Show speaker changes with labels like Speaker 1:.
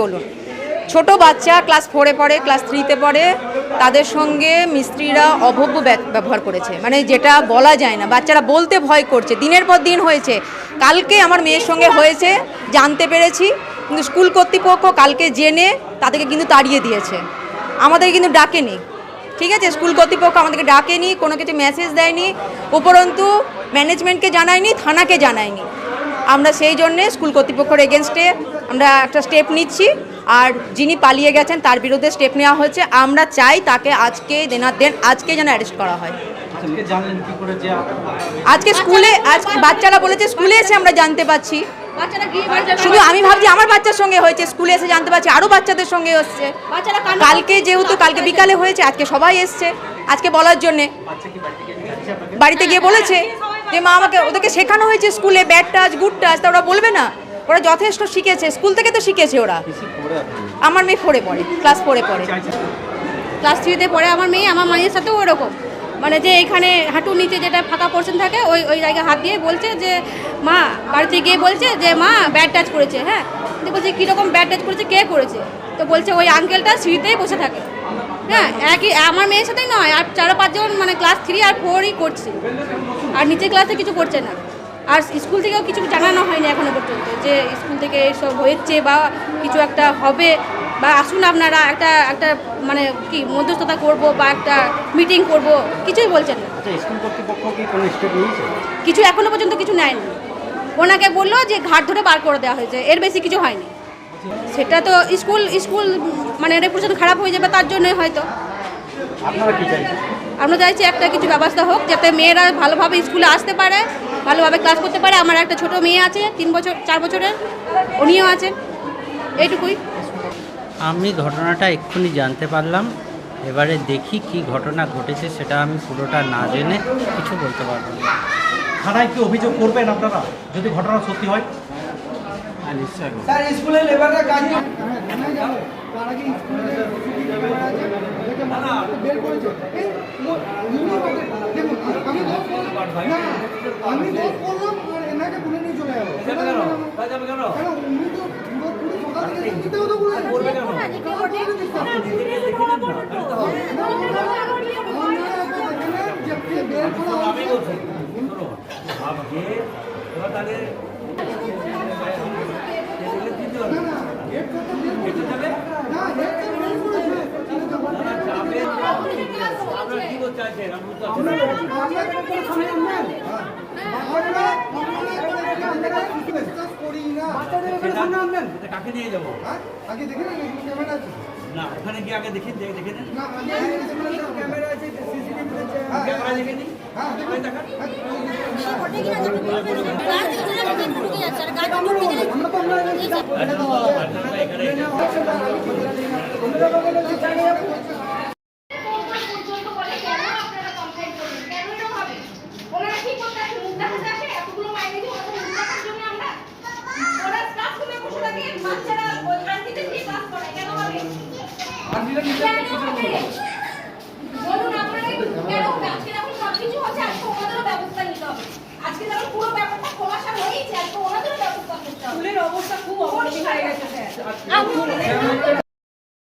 Speaker 1: বলুন। ছোট বাচ্চা ক্লাস ফোরে পড়ে ক্লাস থ্রিতে পড়ে, তাদের সঙ্গে মিস্ত্রিরা অভব্য ব্যবহার করেছে। মানে যেটা বলা যায় না, বাচ্চারা বলতে ভয় করছে। দিনের পর দিন হয়েছে। কালকে আমার মেয়ের সঙ্গে হয়েছে, জানতে পেরেছি, কিন্তু স্কুল কর্তৃপক্ষ কালকে জেনে তাদেরকে কিন্তু তাড়িয়ে দিয়েছে। আমাদের কিন্তু ডাকেনি। ঠিক আছে? স্কুল কর্তৃপক্ষ আমাদেরকে ডাকেনি, কোনো কিছু মেসেজ দেয়নি, উপরন্তু ম্যানেজমেন্টকে জানায়নি, থানাকে জানায়নি। আমরা সেই জন্যে স্কুল কর্তৃপক্ষের এগেনস্টে আমরা একটা স্টেপ নিচ্ছি। আর যিনি পালিয়ে গেছেন তার বিরুদ্ধে স্টেপ নেওয়া হয়েছে। আমরা চাই তাকে আজকে দেনার দেন আজকে যেন অ্যারেস্ট করা হয়।
Speaker 2: আজকে যে
Speaker 1: আজকে স্কুলে আজকে বাচ্চারা বলেছে স্কুলে এসে আমরা জানতে পাচ্ছি
Speaker 3: বাচ্চারা গিয়ে বাচ্চারা
Speaker 1: শুধু আমি ভাবছি আমার বাচ্চার সঙ্গে হয়েছে স্কুলে এসে জানতে পারছি আরও বাচ্চাদের সঙ্গে
Speaker 3: কান্না
Speaker 1: কালকে যেহেতু কালকে বিকালে হয়েছে আজকে সবাই এসছে। আজকে বলার জন্যে। বাড়িতে গিয়ে বলেছে। যে মা আমাকে, ওদেরকে শেখানো হয়েছে স্কুলে ব্যাড টাচ গুড টাচ তা ওরা বলবে না। ওরা যথেষ্ট শিখেছে, স্কুল থেকে তো শিখেছে ওরা। আমার মেয়ে ফোরে পড়ে ক্লাস ফোরে পড়ে।
Speaker 3: ক্লাস থ্রিতে পড়ে আমার মেয়ে, আমার মায়ের সাথেও ওরকম। মানে যে এখানে হাঁটুর নিচে যেটা ফাঁকা পোর্শন থাকে, ওই ওই জায়গায় হাত দিয়ে বলছে যে, মা, বাড়িতে গিয়ে বলছে যে, মা ব্যাড টাচ করেছে। হ্যাঁ? তো বলছে কীরকম ব্যাড টাচ করেছে, কে করেছে? তো বলছে, ওই আঙ্কেলটা সিঁড়িতেই বসে থাকে। হ্যাঁ? একই, আমার মেয়ের সাথেই নয়, আর চার পাঁচজন মানে ক্লাস থ্রি আর ফোরই করছে। আর নিচের ক্লাসে কিছু করছে না। আর স্কুল থেকেও কিছু জানানো হয়নি এখনও পর্যন্ত যে স্কুল থেকে এসব হয়েছে বা কিছু একটা হবে বা আসুন আপনারা একটা একটা মানে কি মধ্যস্থতা করব বা একটা মিটিং করব কিছুই বলছেন না।
Speaker 2: আচ্ছা
Speaker 3: কিছু এখনও পর্যন্ত কিছু নেয়নি। ওনাকে বলল যে ঘাট ধরে বার করে দেওয়া হয়েছে এর বেশি কিছু হয়নি। সেটা তো স্কুল স্কুল মানে রেপুটেশন খারাপ হয়ে যাবে তার জন্যই হয়তো। আমরা চাইছি একটা কিছু ব্যবস্থা হোক যাতে মেয়েরা ভালোভাবে স্কুলে আসতে পারে ভালোভাবে ক্লাস করতে পারে। আমার একটা ছোট মেয়ে আছে তিন বছর চার বছরের। উনিও আছেন। এইটুকুই।
Speaker 4: আমি ঘটনাটা এক্ষুনি জানতে পারলাম। এবারে দেখি কি ঘটনা ঘটেছে সেটা আমি পুরোটা না জেনে কিছু বলতে পারব না।
Speaker 2: থানায় কি অভিযোগ করবেন আপনারা? যদি ঘটনা সত্যি হয়? নিশ্চয়ই।
Speaker 5: স্যার স্কুলে লেবাররা কাজ বের আমি দোষ করলাম আমি দোষ করলাম আর এনাকে তুলে নিয়ে চলে গেল উনি তো পুরো তো বের করা হচ্ছে না, হেড করতে বের করেছে। না, হেড তো বের করেছে। আমরা আমরা বিশ্বাস করি না
Speaker 6: কাকে নিয়ে যাব
Speaker 5: না
Speaker 6: ওখানে গিয়ে আগে দেখি দেখে নিন
Speaker 5: ক্যামেরা
Speaker 6: ক্যামেরা দেখে
Speaker 5: আমরা
Speaker 7: পর্যন্ত বলে কেন আপনারা কমপ্লেন করবেন কেন এরকম হবে ওনারা কি করতে আসে মুখ দেখাতে আসে এতগুলো মাইনে দিয়ে ওদের মুখ দেখার জন্য আমরা ওরা ক্লাসরুমে বসে থাকে বাচ্চারা ওই আন্টিদের দিয়ে ক্লাস করে কেন হবে কেন হবে? বলুন আপনারা কেন হবে আজকে যখন সবকিছু হচ্ছে আজকে ওনাদেরও ব্যবস্থা নিতে হবে আজকে যখন পুরো ব্যাপারটা খোলাসা স্কুলের অবস্থা খুব অবনতি হয়ে গেছে।